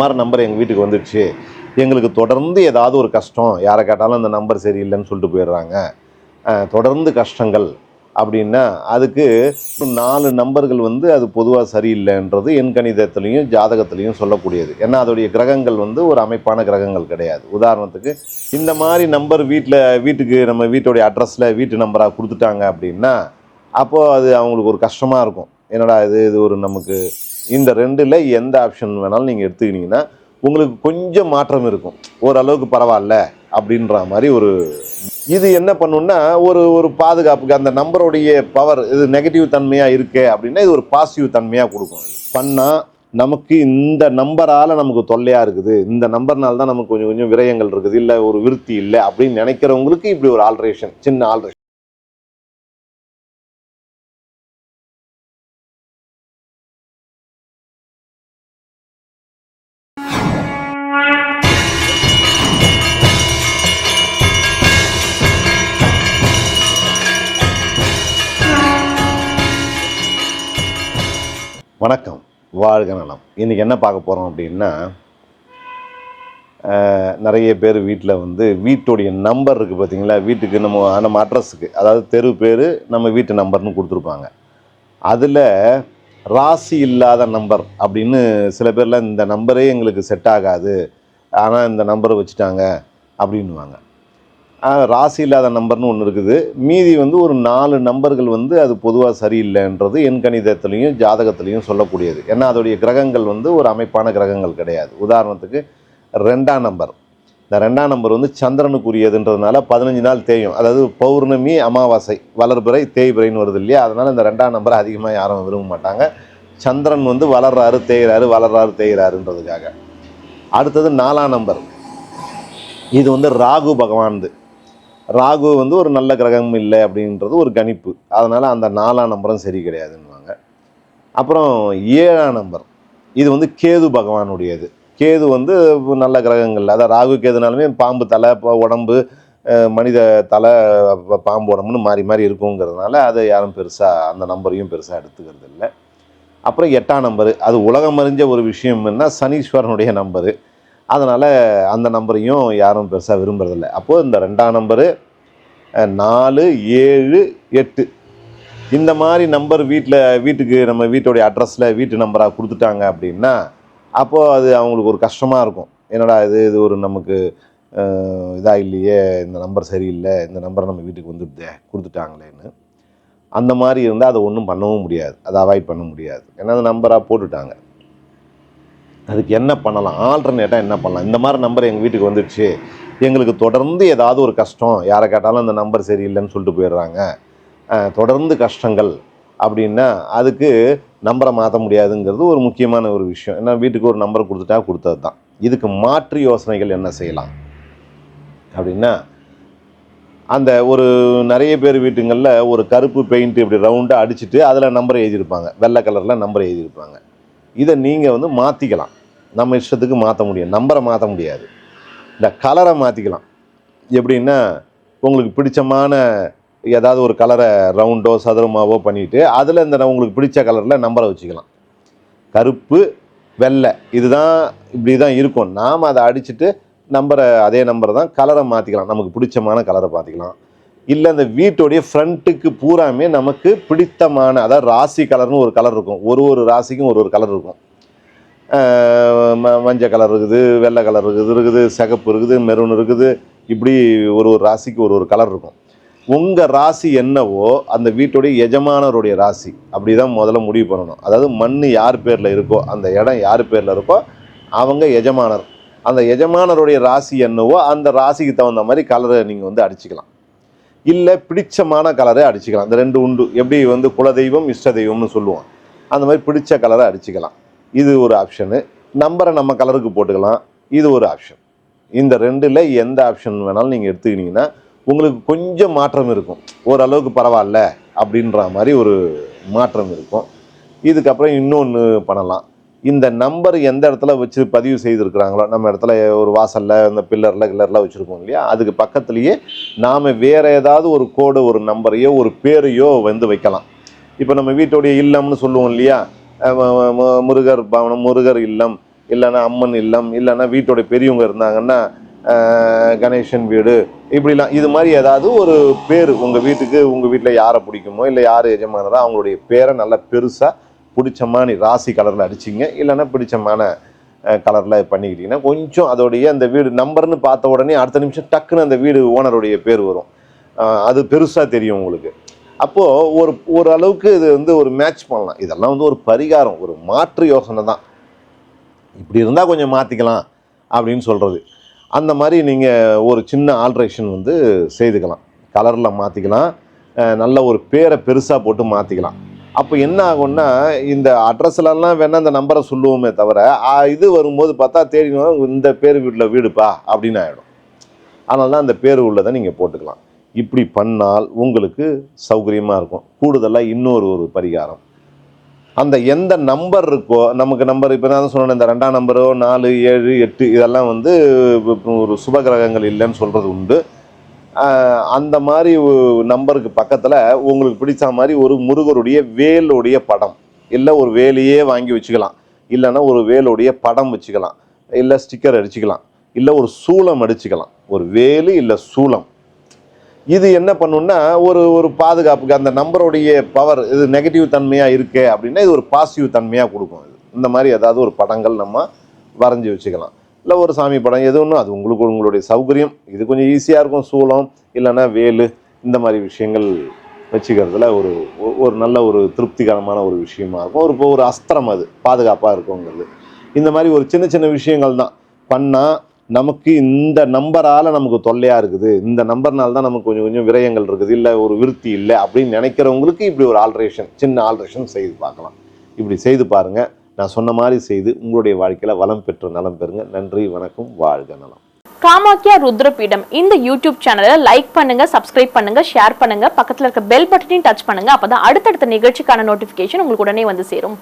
மாதிரி நம்பர் எங்கள் வீட்டுக்கு வந்துடுச்சு. எங்களுக்கு தொடர்ந்து ஏதாவது ஒரு கஷ்டம் யாரை கேட்டாலும் அந்த நம்பர் சரியில்லைன்னு சொல்லிட்டு போயிடுறாங்க. தொடர்ந்து கஷ்டங்கள் அப்படின்னா அதுக்கு நாலு நம்பர்கள் வந்து அது பொதுவாக சரியில்லைன்றது என் கணிதத்துலேயும் ஜாதகத்துலேயும் சொல்லக்கூடியது. ஏன்னா அதோடைய கிரகங்கள் வந்து ஒரு அமைப்பான கிரகங்கள் கிடையாது. உதாரணத்துக்கு இந்த மாதிரி நம்பர் வீட்டில் வீட்டுக்கு நம்ம வீட்டோடைய அட்ரஸில் வீட்டு நம்பராக கொடுத்துட்டாங்க அப்படின்னா அப்போது அது அவங்களுக்கு ஒரு கஷ்டமாக இருக்கும். என்னடா இது இது ஒரு நமக்கு இந்த ரெண்டில் எந்த ஆப்ஷன் வேணாலும் நீங்கள் எடுத்துக்கிட்டிங்கன்னா உங்களுக்கு கொஞ்சம் மாற்றம் இருக்கும். ஓரளவுக்கு பரவாயில்ல அப்படின்ற மாதிரி ஒரு இது என்ன பண்ணுன்னா ஒரு ஒரு பாதுகாப்புக்கு அந்த நம்பருடைய பவர் இது நெகட்டிவ் தன்மையாக இருக்கே அப்படின்னா இது ஒரு பாசிட்டிவ் தன்மையாக கொடுக்கும். பண்ணால் நமக்கு இந்த நம்பரால் நமக்கு தொல்லையாக இருக்குது. இந்த நம்பர்னால தான் நமக்கு கொஞ்சம் கொஞ்சம் விரயங்கள் இருக்குது. இல்லை ஒரு விருத்தி இல்லை அப்படின்னு நினைக்கிறவங்களுக்கு இப்படி ஒரு ஆல்ட்ரேஷன் சின்ன ஆல்ட்ரேஷன் வணக்கம். வாழ்க நலம். இன்றைக்கி என்ன பார்க்க போகிறோம் அப்படின்னா நிறைய பேர் வீட்டில் வந்து வீட்டுடைய நம்பர் இருக்குது பார்த்தீங்களா வீட்டுக்கு நம்ம நம்ம அட்ரஸுக்கு அதாவது தெரு பேர் நம்ம வீட்டு நம்பர்னு கொடுத்துருப்பாங்க. அதில் ராசி இல்லாத நம்பர் அப்படின்னு சில பேர்லாம் இந்த நம்பரே எங்களுக்கு செட் ஆகாது. ஆனால் இந்த நம்பரை வச்சுட்டாங்க அப்படின்வாங்க ராசி இல்லாத நம்பர்னு ஒன்று இருக்குது. மீதி வந்து ஒரு நாலு நம்பர்கள் வந்து அது பொதுவாக சரியில்லைன்றது என் கணிதத்துலேயும் ஜாதகத்துலேயும் சொல்லக்கூடியது. ஏன்னா அதோடைய கிரகங்கள் வந்து ஒரு அமைப்பான கிரகங்கள் கிடையாது. உதாரணத்துக்கு ரெண்டாம் நம்பர். இந்த ரெண்டாம் நம்பர் வந்து சந்திரனுக்குரியதுன்றதுனால பதினஞ்சு நாள் தேயும். அதாவது பௌர்ணமி அமாவாசை வளர்பிறை தேய்பிறைன்னு வருது இல்லையா? அதனால் இந்த ரெண்டாம் நம்பரை அதிகமாக யாரும் விரும்ப மாட்டாங்க. சந்திரன் வந்து வளர்றாரு தேய்கிறாரு வளர்றாரு தேய்கிறாருன்றதுக்காக அடுத்தது நாலாம் நம்பர். இது வந்து ராகு பகவான்து. ராகு வந்து ஒரு நல்ல கிரகம் இல்லை அப்படின்றது ஒரு கணிப்பு. அதனால் அந்த நாலாம் நம்பரும் சரி கிடையாதுன்னுவாங்க. அப்புறம் ஏழாம் நம்பர். இது வந்து கேது பகவானுடையது. கேது வந்து நல்ல கிரகங்கள். அதாவது ராகு கேதுனாலுமே பாம்பு தலை உடம்பு மனித தலை ப- பாம்பு உடம்புன்னு மாறி மாறி இருக்குங்கிறதுனால அதை யாரும் பெருசாக அந்த நம்பரையும் பெருசாக எடுத்துக்கிறது இல்லை அப்புறம் எட்டாம் நம்பரு. அது உலகம் அறிஞ்ச ஒரு விஷயம் என்ன சனீஸ்வரனுடைய நம்பரு. அதனால் அந்த நம்பரையும் யாரும் பெருசாக விரும்புறதில்ல. அப்போது இந்த ரெண்டாம் நம்பரு நாலு ஏழு எட்டு. இந்த மாதிரி நம்பர் வீட்டில் வீட்டுக்கு நம்ம வீட்டுடைய அட்ரஸில் வீட்டு நம்பராக கொடுத்துட்டாங்க அப்படின்னா அப்போது அது அவங்களுக்கு ஒரு கஷ்டமாக இருக்கும். என்னடா இது இது ஒரு நமக்கு இதாக இல்லையே இந்த நம்பர் சரியில்லை இந்த நம்பர் நம்ம வீட்டுக்கு வந்துடுதே கொடுத்துட்டாங்களேன்னு. அந்த மாதிரி இருந்தால் அதை ஒன்றும் பண்ணவும் முடியாது. அதை அவாய்ட் பண்ண முடியாது. ஏன்னா அந்த நம்பராக போட்டுட்டாங்க. அதுக்கு என்ன பண்ணலாம்? ஆல்டர்னேட்டாக என்ன பண்ணலாம்? இந்த மாதிரி நம்பர் எங்கள் வீட்டுக்கு வந்துடுச்சு. எங்களுக்கு தொடர்ந்து ஏதாவது ஒரு கஷ்டம். யாரை கேட்டாலும் அந்த நம்பர் சரியில்லைன்னு சொல்லிட்டு போயிடுறாங்க. தொடர்ந்து கஷ்டங்கள் அப்படின்னா அதுக்கு நம்பரை மாற்ற முடியாதுங்கிறது ஒரு முக்கியமான ஒரு விஷயம். ஏன்னா வீட்டுக்கு ஒரு நம்பர் கொடுத்துட்டா கொடுத்தது தான். இதுக்கு மாற்று யோசனைகள் என்ன செய்யலாம்? அப்படின்னா அந்த ஒரு நிறைய பேர் வீட்டுங்களில் ஒரு கருப்பு பெயிண்ட் இப்படி ரவுண்டாக அடிச்சுட்டு அதில் நம்பர் எழுதியிருப்பாங்க. வெள்ளை கலரில் நம்பர் எழுதியிருப்பாங்க. இதை நீங்கள் வந்து மாற்றிக்கலாம் நம்ம இஷ்டத்துக்கு மாற்ற முடியும். நம்பரை மாற்ற முடியாது. இந்த கலரை மாற்றிக்கலாம் எப்படின்னா உங்களுக்கு பிடிச்சமான ஏதாவது ஒரு கலரை ரவுண்டோ சதுரமாவோ பண்ணிவிட்டு அதில் இந்த உங்களுக்கு பிடிச்ச கலரில் நம்பரை வச்சுக்கலாம். கருப்பு வெள்ளை இதுதான் இப்படி தான் இருக்கும். நாம் அதை அடிச்சுட்டு நம்பரை அதே நம்பரை தான் கலரை மாற்றிக்கலாம் நமக்கு பிடிச்சமான கலரை பார்த்திக்கலாம் இல்லை அந்த வீட்டுடைய ஃப்ரண்ட்டுக்கு பூராமே நமக்கு பிடித்தமான அதாவது ராசி கலர்னு ஒரு கலர் இருக்கும். ஒரு ஒரு ராசிக்கும் ஒரு ஒரு கலர் இருக்கும். மஞ்சள் கலர் இருக்குது வெள்ளை கலர் இருக்குது இருக்குது சிகப்பு இருக்குது மெரூன் இருக்குது. இப்படி ஒரு ஒரு ராசிக்கு ஒரு ஒரு கலர் இருக்கும். உங்கள் ராசி என்னவோ அந்த வீட்டுடைய எஜமானருடைய ராசி. அப்படி தான் முதல்ல முடிவு பண்ணணும். அதாவது மண் யார் பேரில் இருக்கோ அந்த இடம் யார் பேரில் இருக்கோ அவங்க எஜமானர். அந்த எஜமானருடைய ராசி என்னவோ அந்த ராசிக்கு தகுந்த மாதிரி கலரை நீங்கள் வந்து அடிச்சுக்கலாம். இல்லை பிடிச்சமான கலரை அடிச்சுக்கலாம். இந்த ரெண்டு உண்டு. எப்படி வந்து குலதெய்வம் இஷ்ட தெய்வம்னு சொல்லுவோம். அந்த மாதிரி பிடிச்ச கலரை அடிச்சுக்கலாம். இது ஒரு ஆப்ஷனு நம்பரை நம்ம கலருக்கு போட்டுக்கலாம். இது ஒரு ஆப்ஷன் இந்த ரெண்டில் எந்த ஆப்ஷன் வேணாலும் நீங்கள் எடுத்துக்கிட்டிங்கன்னா உங்களுக்கு கொஞ்சம் மாற்றம் இருக்கும். ஓரளவுக்கு பரவாயில்ல அப்படின்ற மாதிரி ஒரு மாற்றம் இருக்கும். இதுக்கப்புறம் இன்னொன்று பண்ணலாம். இந்த நம்பர் எந்த இடத்துல வச்சு பதிவு செய்திருக்கிறாங்களோ நம்ம இடத்துல ஒரு வாசலில் இந்த பில்லரில் கில்லரில் வச்சுருக்கோம் இல்லையா? அதுக்கு பக்கத்துலேயே நாம் வேறு ஏதாவது ஒரு கோடு ஒரு நம்பரையோ ஒரு பேரையோ வந்து வைக்கலாம். இப்போ நம்ம வீட்டுடைய இல்லம்னு சொல்லுவோம் இல்லையா? முருகர் பவனம் முருகர் இல்லம் இல்லைன்னா அம்மன் இல்லம் இல்லைன்னா வீட்டோட பெரியவங்க இருந்தாங்கன்னா கணேசன் வீடு இப்படிலாம். இது மாதிரி ஏதாவது ஒரு பேர் உங்கள் வீட்டுக்கு உங்கள் வீட்டில் யாரை பிடிக்குமோ இல்லை யார் எஜமானரோ அவங்களுடைய பேரை நல்லா பெருசாக பிடிச்சமான ராசி கலரில் அடிச்சிங்க. இல்லைன்னா பிடிச்சமான கலரில் பண்ணிக்கிட்டிங்கன்னா கொஞ்சம் அதோடைய அந்த வீடு நம்பர்னு பார்த்த உடனே அடுத்த நிமிஷம் டக்குன்னு அந்த வீடு ஓனருடைய பேர் வரும். அது பெருசாக தெரியும் உங்களுக்கு. அப்போது ஒரு ஒரு அளவுக்கு இது வந்து ஒரு மேட்ச் பண்ணலாம். இதெல்லாம் வந்து ஒரு பரிகாரம் ஒரு மாற்று யோசனை தான். இப்படி இருந்தால் கொஞ்சம் மாற்றிக்கலாம் அப்படின்னு சொல்கிறது அந்த மாதிரி நீங்கள் ஒரு சின்ன ஆல்ட்ரேஷன் வந்து செய்துக்கலாம். கலரில் மாற்றிக்கலாம் நல்ல ஒரு பேரை பெருசாக போட்டு மாற்றிக்கலாம் அப்போ என்ன ஆகும்னா இந்த அட்ரஸ்லலாம் வேணால் அந்த நம்பரை சொல்லுவோமே தவிர இது வரும்போது பார்த்தா தேடினா இந்த பேர் வீட்டில் வீடுப்பா அப்படின்னு ஆகிடும் அதனால தான் அந்த பேர் உள்ளதை நீங்கள் போட்டுக்கலாம். இப்படி பண்ணால் உங்களுக்கு சௌகரியமாக இருக்கும். கூடுதலாக இன்னொரு ஒரு பரிகாரம். அந்த எந்த நம்பர் இருக்கோ நமக்கு நம்பர் இப்போ நான் சொன்னேன் இந்த ரெண்டாம் நம்பரோ நாலு ஏழு எட்டு இதெல்லாம் வந்து ஒரு ஒரு சுபகிரகங்கள் இல்லைன்னு சொல்கிறது உண்டு. அந்த மாதிரி நம்பருக்கு பக்கத்தில் உங்களுக்கு பிடிச்ச மாதிரி ஒரு முருகருடைய வேலுடைய படம். இல்லை ஒரு வேலையே வாங்கி வச்சுக்கலாம். இல்லைன்னா ஒரு வேலுடைய படம் வச்சுக்கலாம். இல்லை ஸ்டிக்கர் அடிச்சுக்கலாம். இல்லை ஒரு சூளம் அடிச்சுக்கலாம். ஒரு வேலு இல்லை சூளம். இது என்ன பண்ணுன்னா ஒரு ஒரு பாதுகாப்புக்கு அந்த நம்பருடைய பவர் இது நெகட்டிவ் தன்மையாக இருக்கே அப்படின்னா இது ஒரு பாசிட்டிவ் தன்மையாக கொடுக்கும் இது. இந்த மாதிரி ஏதாவது ஒரு படங்கள் நம்ம வரைஞ்சி வச்சுக்கலாம். இல்லை ஒரு சாமி படம் எது ஒன்றும் அது உங்களுக்கு உங்களுடைய சௌகரியம். இது கொஞ்சம் ஈஸியாக இருக்கும் சூளம் இல்லைன்னா வேலு இந்த மாதிரி விஷயங்கள் வச்சுக்கிறதுல ஒரு ஒரு நல்ல ஒரு திருப்திகரமான ஒரு விஷயமா இருக்கும். ஒரு இப்போ ஒரு அஸ்திரம் அது பாதுகாப்பாக இருக்குங்கிறது. இந்த மாதிரி ஒரு சின்ன சின்ன விஷயங்கள் தான். பண்ணால் நமக்கு இந்த நம்பரால் நமக்கு தொல்லையாக இருக்குது. இந்த நம்பர்னால தான் நமக்கு கொஞ்சம் கொஞ்சம் விரயங்கள் இருக்குது. இல்லை ஒரு விருத்தி இல்லை அப்படின்னு நினைக்கிறவங்களுக்கு இப்படி ஒரு ஆல்ட்ரேஷன் சின்ன ஆல்ட்ரேஷன் செய்து பார்க்கலாம். இப்படி செய்து பாருங்கள் நான் சொன்ன மாதிரி செய்து உங்களுடைய வாழ்க்கையில் வளம் பெற்று நலம் பெறுங்க. நன்றி வணக்கம் வாழ்க நலம். காமாக்கியா ருத்ரபீடம். இந்த யூடியூப் சேனலை லைக் பண்ணுங்க சப்ஸ்கிரைப் பண்ணுங்க ஷேர் பண்ணுங்க. பக்கத்துல இருக்க பெல் பட்டனையும் டச் பண்ணுங்க. அப்பதான் அடுத்தடுத்த நிகழ்ச்சிக்கான நோட்டிபிகேஷன் உங்களுக்கு உடனே வந்து சேரும்.